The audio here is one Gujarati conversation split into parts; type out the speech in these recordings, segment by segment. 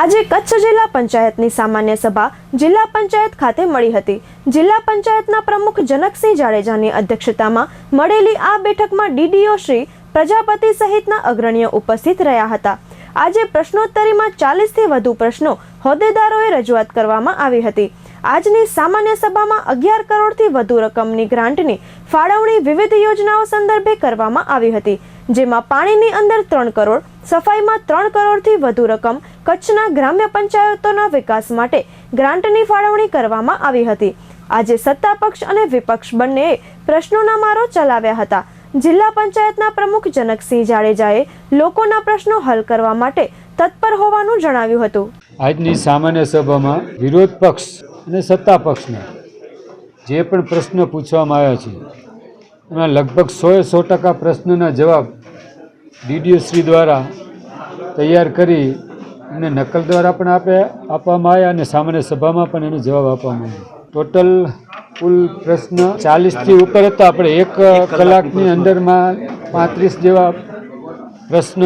આજે કચ્છ જિલ્લા પંચાયતની સામાન્ય સભા જિલ્લા પંચાયત ખાતે મળી હતી. જિલ્લા પંચાયતના પ્રમુખ જનકસિંહ જાડેજાની અધ્યક્ષતામાં મળેલી આ બેઠકમાં ડીડીઓ શ્રી પ્રજાપતિ સહિતના અગ્રણીઓ ઉપસ્થિત રહ્યા હતા. આજે પ્રશ્નોત્તરીમાં ચાલીસથી વધુ પ્રશ્નો હોદ્દેદારોએ રજૂઆત કરવામાં આવી હતી. આજની સામાન્ય સભામાં અગિયાર કરોડથી વધુ રકમની ગ્રાન્ટની ફાળવણી વિવિધ યોજનાઓ સંદર્ભે કરવામાં આવી હતી, જેમાં પાણીની અંદર ત્રણ કરોડ, સફાઈમાં ત્રણ કરોડથી વધુ રકમ કચ્છના ગ્રામ્ય પંચાયતોના વિકાસ માટે ગ્રાન્ટની ફાળવણી કરવામાં આવી હતી. આજે સત્તા પક્ષ અને વિપક્ષ બંનેએ પ્રશ્નોના મારો ચલાવ્યા હતા. જિલ્લા પંચાયતના પ્રમુખ જનકસિંહ જાડેજાએ લોકોના પ્રશ્નો હલ કરવા માટે તત્પર હોવાનું જણાવ્યું હતું. આજની સામાન્ય સભામાં વિરોધ પક્ષ અને સત્તા પક્ષને જે પણ પ્રશ્ન પૂછવામાં આવ્યા છે, એમાં લગભગ સોએ સો ટકા પ્રશ્નના જવાબ ડીડીઓ દ્વારા તૈયાર કરી એમને નકલ દ્વારા પણ આપે, આપવામાં આવ્યા અને સામાન્ય સભામાં પણ એનો જવાબ આપવામાં આવ્યો. ટોટલ કુલ પ્રશ્ન ચાલીસથી ઉપર હતા. આપણે એક કલાકની અંદરમાં પાંત્રીસ જેવા પ્રશ્ન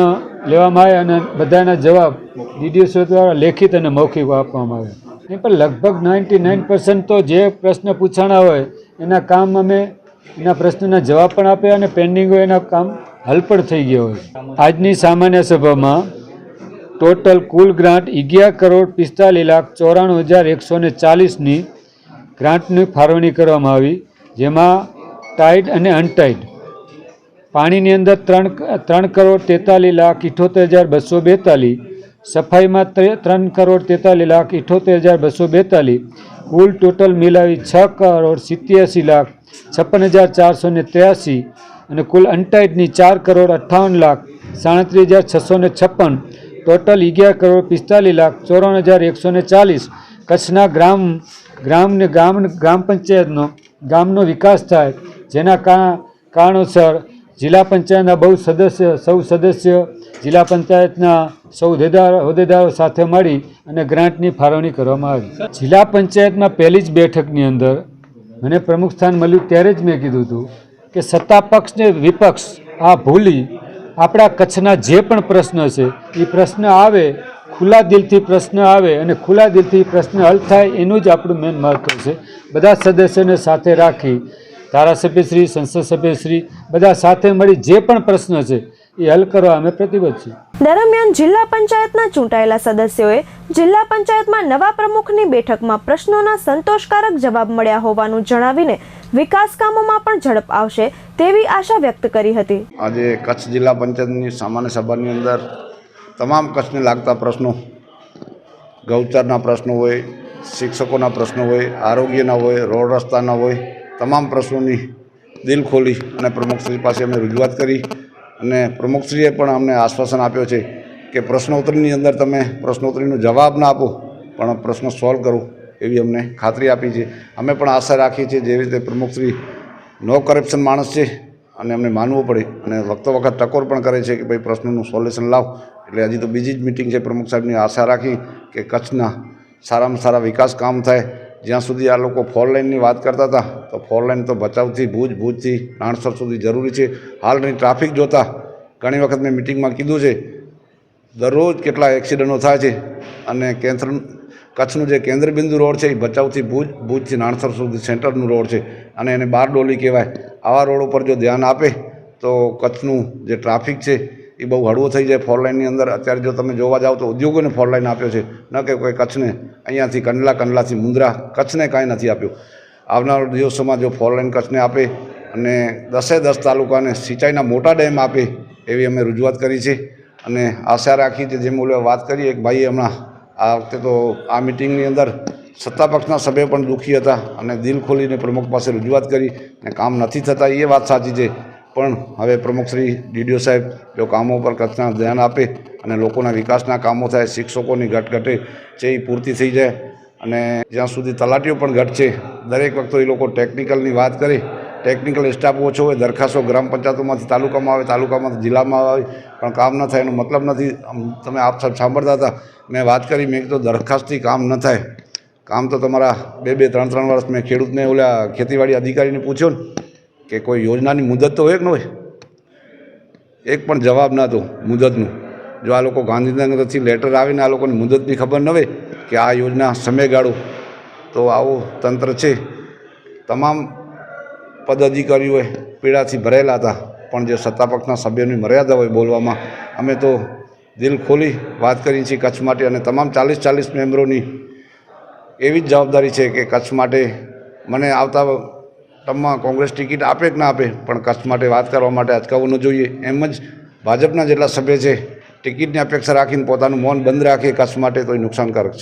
લેવામાં આવ્યા અને બધાના જવાબ ડીડીઓ દ્વારા લેખિત અને મૌખિક આપવામાં આવ્યા. નહીં પણ લગભગ નાઇન્ટી નાઇન પર્સન્ટ તો જે પ્રશ્ન પૂછાણા હોય, એના કામ અમે એના પ્રશ્નના જવાબ પણ આપ્યા અને પેન્ડિંગ હોય એના કામ હલ પણ થઈ ગયા હોય. આજની સામાન્ય સભામાં ટોટલ કુલ ગ્રાન્ટ અગિયાર કરોડ પિસ્તાલીસ લાખ ચોરાણું હજાર એકસો ને ચાલીસની ગ્રાન્ટની ફાળવણી કરવામાં આવી, જેમાં ટાઈડ અને અનટાઈડ પાણીની અંદર ત્રણ ત્રણ કરોડ તેતાલીસ લાખ ઇઠોતેર હજાર બસો બેતાલીસ. સફાઈમાં ત્રણ કરોડ તેતાલીસ લાખ ઇઠોતેર હજાર બસો બેતાલીસ. કુલ ટોટલ મિલાવી છ કરોડ સિત્યાસી લાખ છપ્પન હજાર ચારસો ને ત્ર્યાસી અને કુલ અનટાઈડની ચાર કરોડ અઠ્ઠાવન લાખ સાડત્રીસ હજાર છસો ને છપ્પન. ટોટલ અગિયાર કરોડ પિસ્તાલીસ લાખ ચોરાણું હજાર એકસો ને ચાલીસ કચ્છના ગ્રામ, ગ્રામને ગ્રામ ગ્રામ પંચાયતનો, ગામનો વિકાસ થાય જેના કારણોસર જિલ્લા પંચાયતના બહુ સદસ્ય, સૌ સદસ્ય જિલ્લા પંચાયતના સૌ હોદ્દેદાર, હોદ્દેદારો સાથે મળી અને ગ્રાન્ટની ફાળવણી કરવામાં આવી. જિલ્લા પંચાયતમાં પહેલી જ બેઠકની અંદર મને પ્રમુખ સ્થાન મળ્યું ત્યારે જ મેં કીધું હતું કે સત્તા પક્ષ ને વિપક્ષ આ ભૂલી આપણા કચ્છના જે પણ પ્રશ્ન છે, એ પ્રશ્ન આવે, ખુલ્લા દિલથી પ્રશ્ન આવે અને ખુલ્લા દિલથી પ્રશ્ન હલ થાય એનું જ આપણું મેન મહત્વ છે. બધા સદસ્યોને સાથે રાખી ધારાસભ્યશ્રી સંસદ સભ્યશ્રી બધા સાથે મળી જે પણ પ્રશ્ન છે, એ હલ કરવા અમે પ્રતિબદ્ધ છીએ. દરમિયાન જિલ્લા પંચાયતના ચૂંટાયેલા સદસ્યોએ જિલ્લા પંચાયતમાં નવા પ્રમુખની બેઠકમાં પ્રશ્નોના સંતોષકારક જવાબ મળ્યા હોવાનું જણાવીને વિકાસ કામોમાં પણ ઝડપ આવશે તેવી આશા વ્યક્ત કરી હતી. આજે કચ્છ જિલ્લા પંચાયતની સામાન્ય સભાની અંદર તમામ કચ્છને લાગતા પ્રશ્નો, ગૌચરના પ્રશ્નો હોય, શિક્ષકોના પ્રશ્નો હોય, આરોગ્યના હોય, રોડ રસ્તાના હોય, તમામ પ્રશ્નોની દિલ ખોલી અને પ્રમુખશ્રી પાસે અમે રજૂઆત કરી અને પ્રમુખશ્રીએ પણ અમને આશ્વાસન આપ્યો છે કે પ્રશ્નોત્તરીની અંદર તમે પ્રશ્નોત્તરીનો જવાબ ના આપો, પણ પ્રશ્ન સોલ્વ કરો. એવી અમને ખાતરી આપી છે. અમે પણ આશા રાખીએ છીએ જેવી રીતે પ્રમુખશ્રી નો કરપ્શન માણસ છે અને અમને માનવું પડે અને વખતો વખત ટકોર પણ કરે છે કે ભાઈ પ્રશ્નનું સોલ્યુશન લાવ. એટલે હજી તો બીજી જ મિટિંગ છે પ્રમુખ સાહેબની. આશા રાખી કે કચ્છના સારામાં સારા વિકાસ કામ થાય. જ્યાં સુધી આ લોકો ફોર લાઇનની વાત કરતા હતા, તો ફોર લાઇન તો ભચાઉથી, ભુજ, ભુજથી રાણસર સુધી જરૂરી છે. હાલની ટ્રાફિક જોતાં ઘણી વખત મેં મિટિંગમાં કીધું છે, દરરોજ કેટલા એક્સિડન્ટો થાય છે અને કેન્દ્ર કચ્છનું જે કેન્દ્રબિંદુ રોડ છે એ ભચાઉથી ભુજ, ભુજથી નાણસર સુધી સેન્ટરનું રોડ છે અને એને બાર ડોલી કહેવાય. આવા રોડ ઉપર જો ધ્યાન આપે તો કચ્છનું જે ટ્રાફિક છે એ બહુ હળવો થઈ જાય. ફોર લાઇનની અંદર અત્યારે જો તમે જોવા જાઓ તો ઉદ્યોગોને ફોરલાઇન આપ્યો છે. ન કે કોઈ કચ્છને. અહીંયાથી કંડલા, કંડલાથી મુંદ્રા કચ્છને કાંઈ નથી આપ્યું. આવનાર દિવસોમાં જો ફોર લાઇન કચ્છને આપે અને દસે દસ તાલુકાને સિંચાઈના મોટા ડેમ આપે એવી અમે રજૂઆત કરી છે. અને આશા રાખી છે જેમ ઓલે વાત કરી, એક ભાઈએ હમણાં આ વખતે તો આ મિટિંગની અંદર સત્તા પક્ષના સભ્યો પણ દુઃખી હતા અને દિલ ખોલીને પ્રમુખ પાસે રજૂઆત કરી અને કામ નથી થતા એ વાત સાચી છે. પણ હવે પ્રમુખ શ્રી ડીડીઓ સાહેબ જો કામો પર કચ્છના ધ્યાન આપે અને લોકોના વિકાસના કામો થાય, શિક્ષકોની ઘટ ઘટે છે એ પૂર્તિ થઈ જાય અને જ્યાં સુધી તલાટીઓ પણ ઘટ છે દરેક વખતે એ લોકો ટેકનિકલની વાત કરે ટેકનિકલ સ્ટાફ ઓછો હોય, દરખાસ્તો ગ્રામ પંચાયતોમાંથી તાલુકામાં આવે તાલુકામાંથી જિલ્લામાં આવે, પણ કામ ન થાય એનો મતલબ નથી. તમે આપ સાંભળતા હતા, મેં વાત કરી, મેં કીધું દરખાસ્તથી કામ ન થાય. કામ તો તમારા બે બે, ત્રણ ત્રણ વર્ષ મેં ખેડૂતને ઓલા ખેતીવાડી અધિકારીને પૂછ્યું ને કે કોઈ યોજનાની મુદત તો હોય કે ન હોય? એક પણ જવાબ ન હતો મુદતનું. જો આ લોકો ગાંધીનગરથી લેટર આવીને આ લોકોની મુદતની ખબર ન હોય કે આ યોજના સમયગાળો, તો આવું તંત્ર છે. તમામ પદાધિકારીઓએ પીડાથી ભરેલા હતા. પણ જે સત્તાપક્ષના સભ્યોની મર્યાદા હોય બોલવામાં, અમે તો દિલ ખોલી વાત કરી છીએ કચ્છ માટે અને તમામ ચાલીસ ચાલીસ મેમ્બરોની એવી જ જવાબદારી છે કે કચ્છ માટે મને આવતા ટર્મમાં કોંગ્રેસ ટિકિટ આપે કે ના આપે, પણ કચ્છ માટે વાત કરવા માટે અચકાવવું ન જોઈએ. એમ જ ભાજપના જેટલા સભ્ય છે, ટિકિટની અપેક્ષા રાખીને પોતાનું મૌન બંધ રાખે કચ્છ માટે તો નુકસાનકારક છે.